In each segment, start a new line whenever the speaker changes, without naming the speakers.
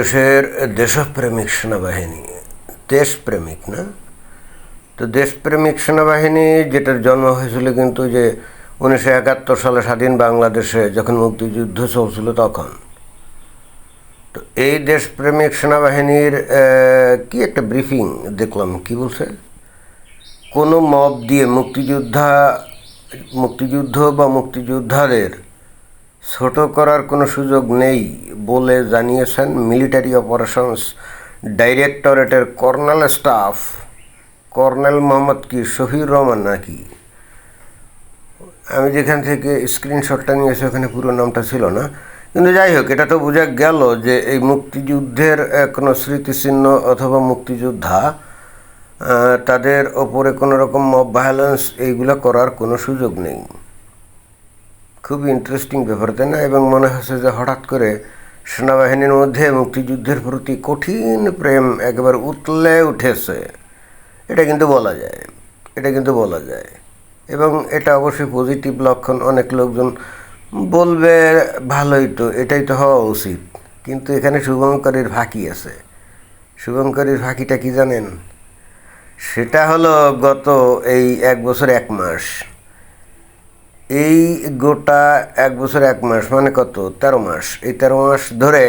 বাংলাদেশের দেশপ্রেমিক সেনাবাহিনী, দেশপ্রেমিক না? তো দেশপ্রেমিক সেনাবাহিনী যেটার জন্ম হয়েছিল কিন্তু যে উনিশশো একাত্তর সালে স্বাধীন বাংলাদেশে যখন মুক্তিযুদ্ধ চলছিল তখন। তো এই দেশপ্রেমিক সেনাবাহিনীর কি একটা ব্রিফিং দেখলাম, কি বলছে? কোনো মব দিয়ে মুক্তিযোদ্ধা, মুক্তিযুদ্ধ বা মুক্তিযোদ্ধাদের ছোট করার কোনো সুযোগ নেই বলে জানিয়েছেন মিলিটারি অপারেশনস ডাইরেক্টরেটের কর্নেল স্টাফ কর্নেল মোহাম্মদ কি শহীর রহমান নাকি? আমি যেখান থেকে স্ক্রিনশটটা নিয়েছি ওখানে পুরো নামটা ছিল না। কিন্তু যাই হোক, এটা তো বোঝা গেল যে এই মুক্তিযুদ্ধের কোনো স্মৃতিচিহ্ন অথবা মুক্তিযোদ্ধা তাদের ওপরে কোনো রকম মব ভায়োলেন্স এইগুলো করার কোনো সুযোগ নেই। খুব ইন্টারেস্টিং ব্যাপার, তাই না? এবং মনে হচ্ছে যে হঠাৎ করে সেনাবাহিনীর মধ্যে মুক্তিযুদ্ধের প্রতি কঠিন প্রেম একেবারে উতলে উঠেছে। এটা কিন্তু বলা যায়, এটা কিন্তু বলা যায়। এবং এটা অবশ্যই পজিটিভ লক্ষণ, অনেক লোকজন বলবে, ভালোই তো, এটাই তো হওয়া উচিত। কিন্তু এখানে শুভঙ্করের ফাঁকি আছে। শুভঙ্করের ফাঁকিটা কি জানেন? সেটা হলো গত এই এক বছর এক মাস। এই গোটা এক বছর এক মাস মানে কত? তেরো মাস। এই তেরো মাস ধরে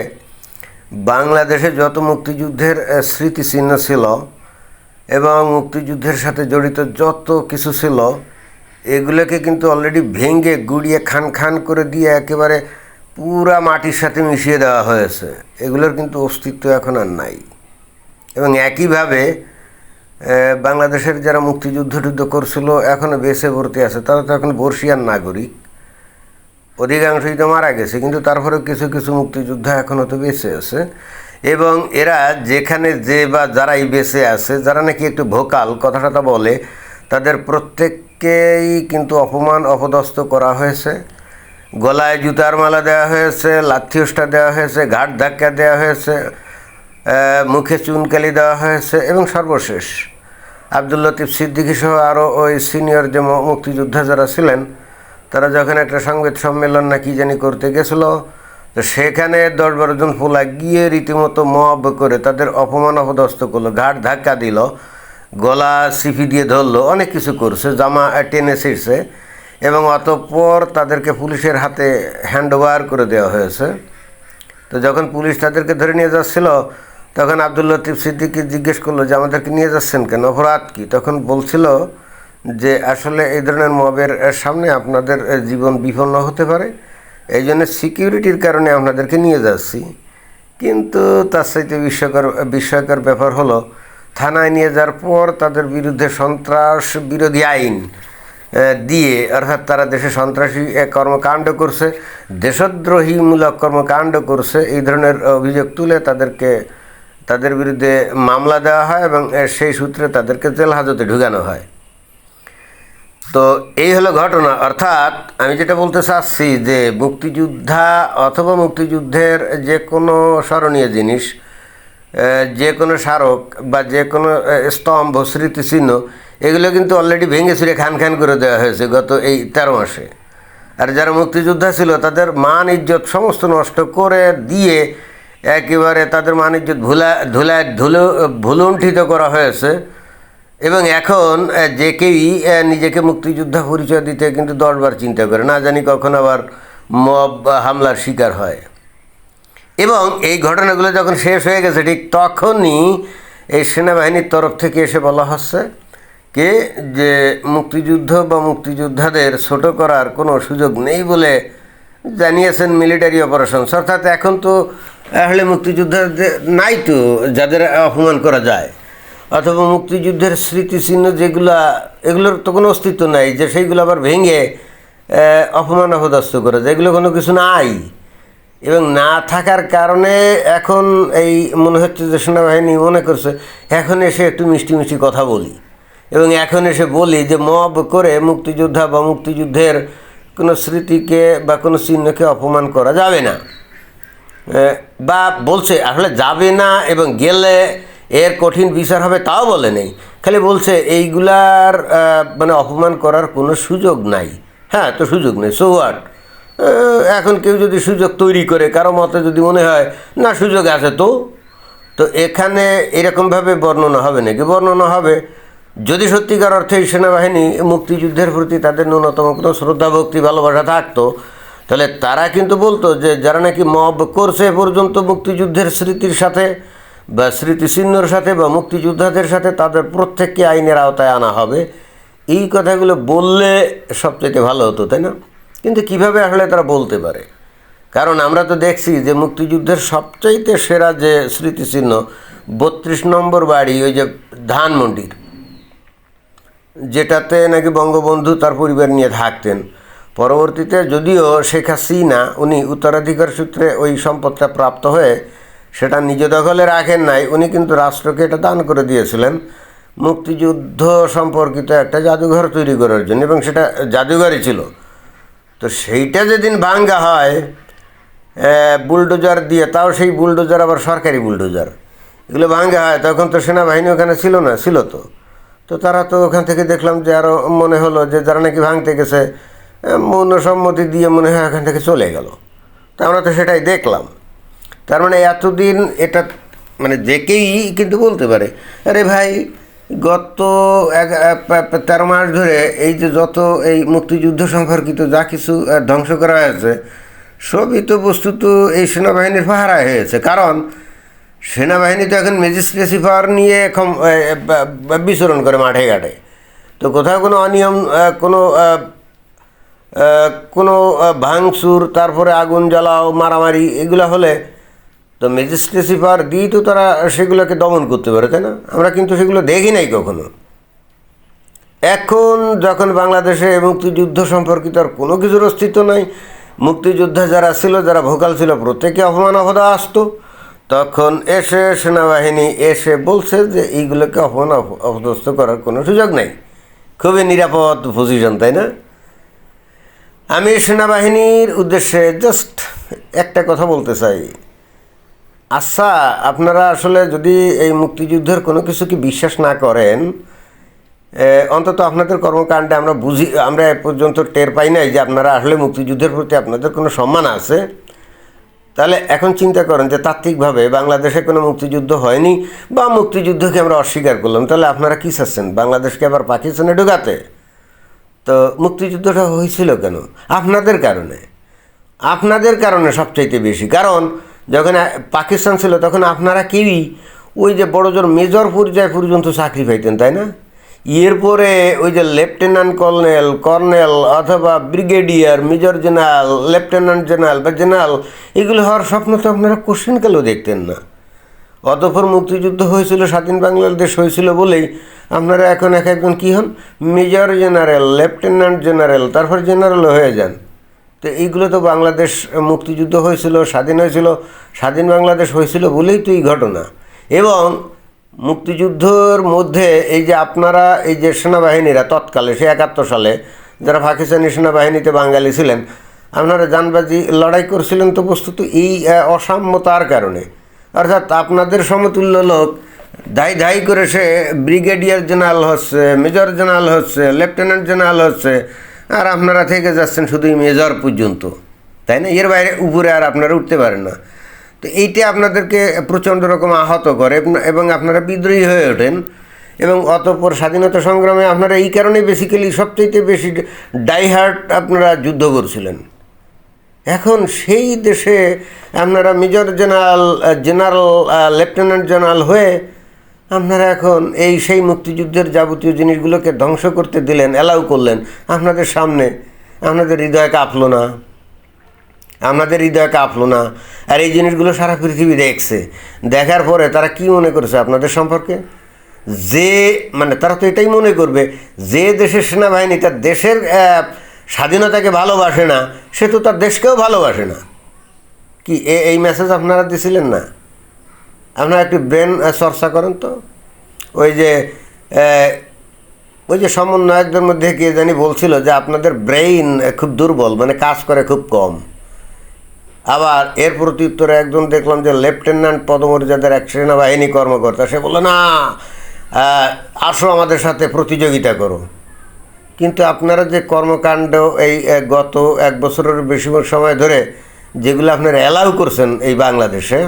বাংলাদেশে যত মুক্তিযুদ্ধের স্মৃতিচিহ্ন ছিল এবং মুক্তিযুদ্ধের সাথে জড়িত যত কিছু ছিল, এগুলোকে কিন্তু অলরেডি ভেঙে, গুড়িয়ে, খান খান করে দিয়ে একেবারে পুরা মাটির সাথে মিশিয়ে দেওয়া হয়েছে। এগুলোর কিন্তু অস্তিত্ব এখন আর নাই। এবং একইভাবে বাংলাদেশের যারা মুক্তিযুদ্ধ টুদ্ধ করছিল এখনও বেঁচে ভর্তি আছে। তারা তো এখন বর্ষিয়ার নাগরিক। অধিকাংশই তো মারা গেছে, কিন্তু তারপরেও কিছু কিছু মুক্তিযোদ্ধা এখনও তো বেঁচে আছে। এবং এরা যেখানে যে বা যারাই বেঁচে আছে, যারা নাকি একটু ভোকাল, কথাটা বলে, তাদের প্রত্যেককেই কিন্তু অপমান, অপদস্থ করা হয়েছে। গলায় জুতার মালা দেওয়া হয়েছে লাথি লাথিওসটা দেওয়া হয়েছে, ঘাট ধাক্কা দেওয়া হয়েছে মুখে চুনকালি দেওয়া হয়েছে, এবং সর্বশেষ আব্দুল লতিফ সিদ্দিকী সহ আরও ওই সিনিয়র যে মুক্তিযোদ্ধা যারা ছিলেন, তারা যখন একটা সংবাদ সম্মেলন না কি জানি করতে গেছিল, তো সেখানে দশ বারো জন পোলা গিয়ে রীতিমতো মব করে তাদের অপমান অপদস্থ করল ঘাট ধাক্কা দিল, গলা সিফি দিয়ে ধরলো, অনেক কিছু করছে, জামা টেনে ছিঁড়ছে এবং অতঃপর তাদেরকে পুলিশের হাতে হ্যান্ড ওভার করে দেওয়া হয়েছে। তো যখন পুলিশ তাদেরকে ধরে নিয়ে যাচ্ছিল তখন আব্দুল লতিফ সিদ্দিকি জিজ্ঞেস করল যে, আমাদেরকে নিয়ে যাচ্ছেন কেন? অপরাধ কি? তখন বলছিল যে, আসলে এই ধরনের মবের সামনে আপনাদের জীবন বিপন্ন হতে পারে। এই জন্য সিকিউরিটির কারণে আপনাদেরকে নিয়ে যাচ্ছি। কিন্তু তার সাথে বিস্ময়কর বিস্ময়কর ব্যাপার হলো, থানায় নিয়ে যাওয়ার পর তাদের বিরুদ্ধে সন্ত্রাস বিরোধী আইন দিয়ে, অর্থাৎ তারা দেশে সন্ত্রাসী কর্মকাণ্ড করছে, দেশদ্রোহীমূলক কর্মকাণ্ড করছে, এই ধরনের অভিযোগ তুলে তাদেরকে তাদের বিরুদ্ধে মামলা দেওয়া হয় এবং সেই সূত্রে তাদেরকে জেল হাজতে ঢুকানো হয়। তো এই হলো ঘটনা। অর্থাৎ আমি যেটা বলতে চাচ্ছি যে মুক্তিযোদ্ধা অথবা মুক্তিযুদ্ধের যে কোনো স্মরণীয় জিনিস যে কোনো স্মারক বা যে কোনো স্তম্ভ, স্মৃতিচিহ্ন, এগুলো কিন্তু অলরেডি ভেঙে চুরে খান খান করে দেওয়া হয়েছে গত এই তেরো মাসে। আর যারা মুক্তিযোদ্ধা ছিল তাদের মান, ইজ্জত সমস্ত নষ্ট করে দিয়ে একেবারে তাদের মান ভুলা ধুলা, ধুলো ভুলুণ্ঠিত করা হয়েছে। এবং এখন যে কেউই নিজেকে মুক্তিযোদ্ধা পরিচয় দিতে কিন্তু দশবার চিন্তা করে। না জানি কখন আবার মব হামলার শিকার হয়। এবং এই ঘটনাগুলো যখন শেষ হয়ে গেছে, ঠিক তখনই এই সেনাবাহিনীর তরফ থেকে এসে বলা হচ্ছে কে, যে মুক্তিযুদ্ধ বা মুক্তিযোদ্ধাদের ছোট করার কোনো সুযোগ নেই বলে জানিয়েছেন মিলিটারি অপারেশন অর্থাৎ এখন তো আসলে মুক্তিযোদ্ধাদের নাই তো, যাদের অপমান করা যায়। অথবা মুক্তিযুদ্ধের স্মৃতিচিহ্ন যেগুলা, এগুলোর তো কোনো অস্তিত্ব নাই, যে সেইগুলো আবার ভেঙে অপমান অপদস্থ করা যায়। এগুলো কোনো কিছু নাই। এবং না থাকার কারণে এখন এই, মনে হচ্ছে যে সেনাবাহিনী মনে করছে, এখন এসে একটু মিষ্টি মিষ্টি কথা বলি। এবং এখন এসে বলি যে, মব করে মুক্তিযোদ্ধা বা মুক্তিযুদ্ধের কোনো স্মৃতিকে বা কোনো চিহ্নকে অপমান করা যাবে না। বা বলছে, আসলে যাবে না এবং গেলে এর কঠিন বিচার হবে তাও বলে নেই। খালি বলছে, এইগুলার মানে অপমান করার কোনো সুযোগ নাই। হ্যাঁ তো সুযোগ নেই সো হোয়াট এখন কেউ যদি সুযোগ তৈরি করে, কারও মতে যদি মনে হয়, না, সুযোগ আছে তো। তো এখানে এরকমভাবে বর্ণনা হবে নাকি? বর্ণনা হবে যদি সত্যিকার অর্থে সেনাবাহিনী মুক্তিযুদ্ধের প্রতি তাদের ন্যূনতম কোনো শ্রদ্ধা, ভক্তি, ভালোবাসা থাকতো, তাহলে তারা কিন্তু বলতো যে যারা নাকি মব করছে পর্যন্ত মুক্তিযুদ্ধের স্মৃতির সাথে বা স্মৃতিচিহ্নর সাথে বা মুক্তিযোদ্ধাদের সাথে তাদের প্রত্যেককে আইনের আওতায় আনা হবে, এই কথাগুলো বললে সবচেয়ে ভালো হতো, তাই না? কিন্তু কীভাবে আসলে তারা বলতে পারে? কারণ আমরা তো দেখছি যে মুক্তিযুদ্ধের সবচাইতে সেরা যে স্মৃতিচিহ্ন, বত্রিশ নম্বর বাড়ি, ওই যে ধানমন্ডির যেটাতে নাকি বঙ্গবন্ধু তার পরিবার নিয়ে থাকতেন। পরবর্তীতে যদিও শেখ হাসিনা, উনি উত্তরাধিকার সূত্রে ওই সম্পদটা প্রাপ্ত হয়ে সেটা নিজ দখলে রাখেন নাই, উনি কিন্তু রাষ্ট্রকে এটা দান করে দিয়েছিলেন মুক্তিযুদ্ধ সম্পর্কিত একটা জাদুঘর তৈরি করার জন্য, এবং সেটা জাদুঘরই ছিল। তো সেইটা যেদিন ভাঙ্গা হয় বুলডোজার দিয়ে, তাও সেই বুলডোজার আবার সরকারি বুলডোজার। এগুলো ভাঙ্গা হয়, তখন তো সেনাবাহিনী ওখানে ছিল না, ছিল তো। তো তারা তো ওখান থেকে দেখলাম যে আরও মনে হলো যে যারা নাকি ভাঙতে গেছে মৌনসম্মতি দিয়ে মনে হয় ওখান থেকে চলে গেল। তা আমরা তো সেটাই দেখলাম। তার মানে এতদিন এটা মানে যে কেউই কিন্তু বলতে পারে, আরে ভাই, গত তেরো মাস ধরে এই যে যত এই মুক্তিযুদ্ধ সম্পর্কিত যা কিছু ধ্বংস করা হয়েছে, সবই তো বস্তুত এই সেনাবাহিনীর পাহারায় হয়েছে। কারণ সেনাবাহিনী তো এখন ম্যাজিস্ট্রেসি পাওয়ার নিয়ে এখন বিচরণ করে মাঠে ঘাটে। তো কোথাও কোনো অনিয়ম কোনো কোনো ভাঙচুর, তারপরে আগুন জ্বালাও, মারামারি, এগুলো হলে তো ম্যাজিস্ট্রেসি পাওয়ার দিয়েই তো তারা সেগুলোকে দমন করতে পারে, তাই না? আমরা কিন্তু সেগুলো দেখি নাই কখনো। এখন যখন বাংলাদেশে মুক্তিযুদ্ধ সম্পর্কিত আর কোনো কিছুর অস্তিত্ব নাই, মুক্তিযোদ্ধা যারা ছিল, যারা ভোকাল ছিল, প্রত্যেকে অপমান অপদা আসতো তখন এসে সেনাবাহিনী এসে বলছে যে এইগুলোকে অপমান অপ- অপদস্থ করার কোনো সুযোগ নেই। খুবই নিরাপদ পজিশন তাই না? আমি সেনাবাহিনীর উদ্দেশ্যে জাস্ট একটা কথা বলতে চাই। আচ্ছা আপনারা আসলে যদি এই মুক্তিযুদ্ধের কোনো কিছু কি বিশ্বাস না করেন অন্তত আপনাদের কর্মকাণ্ডে আমরা বুঝি, আমরা এ পর্যন্ত টের পাই নাই যে আপনারা আসলে মুক্তিযুদ্ধের প্রতি আপনাদের কোনো সম্মান আছে। তাহলে এখন চিন্তা করেন যে তাত্ত্বিকভাবে বাংলাদেশে কোনো মুক্তিযুদ্ধ হয়নি বা মুক্তিযুদ্ধকে আমরা অস্বীকার করলাম, তাহলে আপনারা কী চাচ্ছেন? বাংলাদেশকে আবার পাকিস্তানে ঢোকাতে? তো মুক্তিযুদ্ধটা হয়েছিল কেন? আপনাদের কারণে। আপনাদের কারণে সবচাইতে বেশি। কারণ যখন পাকিস্তান ছিল তখন আপনারা কেউই ওই যে বড় জোর মেজর পর্যায়ে পর্যন্ত চাকরি পাইতেন, তাই না? এরপরে ওই যে লেফটেন্যান্ট কর্নেল কর্নেল অথবা brigadier, major general, lieutenant general বা জেনারেল, এগুলো হওয়ার স্বপ্ন তো আপনারা কোশ্চেন কালেও দেখতেন না। অতঃপর মুক্তিযুদ্ধ হয়েছিল, স্বাধীন বাংলাদেশ হয়েছিল বলেই আপনারা এখন এক একজন কী হন? মেজর জেনারেল, লেফটেন্যান্ট জেনারেল, তারপর জেনারেল হয়ে যান। তো এইগুলো তো বাংলাদেশ মুক্তিযুদ্ধ হয়েছিল, স্বাধীন হয়েছিল, স্বাধীন বাংলাদেশ হয়েছিল বলেই তো এই ঘটনা। এবং মুক্তিযুদ্ধর মধ্যে এই যে আপনারা, এই যে সেনাবাহিনীরা তৎকালে সে একাত্তর সালে যারা পাকিস্তানি সেনাবাহিনীতে বাঙালি ছিলেন, আপনারা জানবাজি লড়াই করছিলেন তো বস্তুত এই অসাম্যতার কারণে। অর্থাৎ আপনাদের সমতুল্য লোক ধাই ধাই করে সে ব্রিগেডিয়ার জেনারেল হচ্ছে, মেজর জেনারেল হচ্ছে, লেফটেন্যান্ট জেনারেল হচ্ছে, আর আপনারা থেকে যাচ্ছেন শুধুই মেজর পর্যন্ত। তাই না? এর বাইরে উপরে আর আপনারা উঠতে পারেন না। তো এইটা আপনাদেরকে প্রচণ্ড রকম আহত করে এবং- আপনারা বিদ্রোহী হয়ে ওঠেন। এবং অতঃপর স্বাধীনতা সংগ্রামে আপনারা এই কারণে বেসিক্যালি সবচাইতে বেশি ডাইহার্ট আপনারা যুদ্ধ করছিলেন। এখন সেই দেশে আপনারা major general general lieutenant general হয়ে আপনারা এখন এই সেই মুক্তিযুদ্ধের যাবতীয় জিনিসগুলোকে ধ্বংস করতে দিলেন অ্যালাউ করলেন। আপনাদের সামনে, আপনাদের হৃদয় কাঁপলো না। আপনাদের হৃদয় কাঁপলো না। আর এই জিনিসগুলো সারা পৃথিবী দেখছে। দেখার পরে তারা কি মনে করেছে আপনাদের সম্পর্কে? যে মানে তারা তো এটাই মনে করবে, যে দেশের সেনাবাহিনী তার দেশের স্বাধীনতাকে ভালোবাসে না, সে তো তার দেশকেও ভালোবাসে না। কি এই মেসেজ আপনারা দিছিলেন না? আপনারা একটু ব্রেন চর্চা করেন তো। ওই যে ওই যে সমন্বয়কদের মধ্যে কে জানি বলছিল যে আপনাদের ব্রেইন খুব দুর্বল মানে কাজ করে খুব কম। আবার এর প্রতি উত্তরে একজন দেখলাম যে লেফটেন্যান্ট পদমর্যাদার এক সেনাবাহিনী কর্মকর্তা, সে বলল, না আসো আমাদের সাথে, প্রতিযোগিতা করো। কিন্তু আপনারা যে কর্মকাণ্ড এই গত এক বছরের বেশি সময় ধরে যেগুলো আপনারা অ্যালাউ করছেন এই বাংলাদেশে,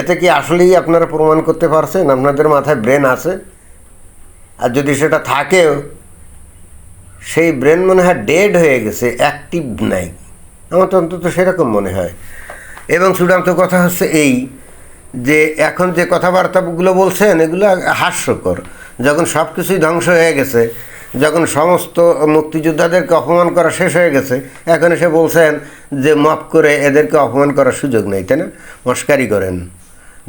এতে কি আসলেই আপনারা প্রমাণ করতে পারছেন? আপনাদের মাথায় ব্রেন আছে? আর যদি সেটা থাকেও, সেই ব্রেন মনে হয় ডেড হয়ে গেছে, অ্যাক্টিভ নাই। আমার তো অন্তত সেরকম মনে হয়। এবং চূড়ান্ত কথা হচ্ছে এই যে এখন যে কথাবার্তাগুলো বলছেন, এগুলো হাস্যকর। যখন সব কিছুই ধ্বংস হয়ে গেছে, যখন সমস্ত মুক্তিযোদ্ধাদেরকে অপমান করা শেষ হয়ে গেছে, এখন এসে বলছেন যে মাফ করে এদেরকে অপমান করার সুযোগ নেই, তাই না? মস্কারি করেন।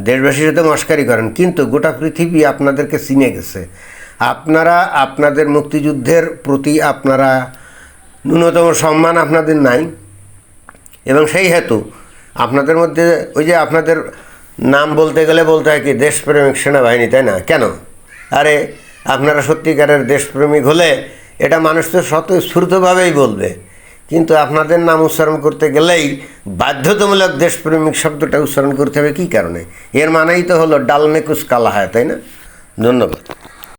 দেশবাসীর সাথে মস্কারি করেন, কিন্তু গোটা পৃথিবী আপনাদেরকে চিনে গেছে। আপনারা আপনাদের মুক্তিযুদ্ধের প্রতি আপনারা ন্যূনতম সম্মান আপনাদের নাই। এবং সেই হেতু আপনাদের মধ্যে ওই যে আপনাদের নাম বলতে গেলে বলতে হয় কি, দেশপ্রেমিক সেনাবাহিনী, তাই না? কেন? আরে, আপনারা সত্যিকারের দেশপ্রেমিক হলে এটা মানুষ তো স্বতঃস্ফূর্তভাবেই বলবে। কিন্তু আপনাদের নাম উচ্চারণ করতে গেলেই বাধ্যতামূলক দেশপ্রেমিক শব্দটা উচ্চারণ করতে হবে কী কারণে? এর মানেই তো হলো ডালমে কুচ কালা হয় তাই না? ধন্যবাদ।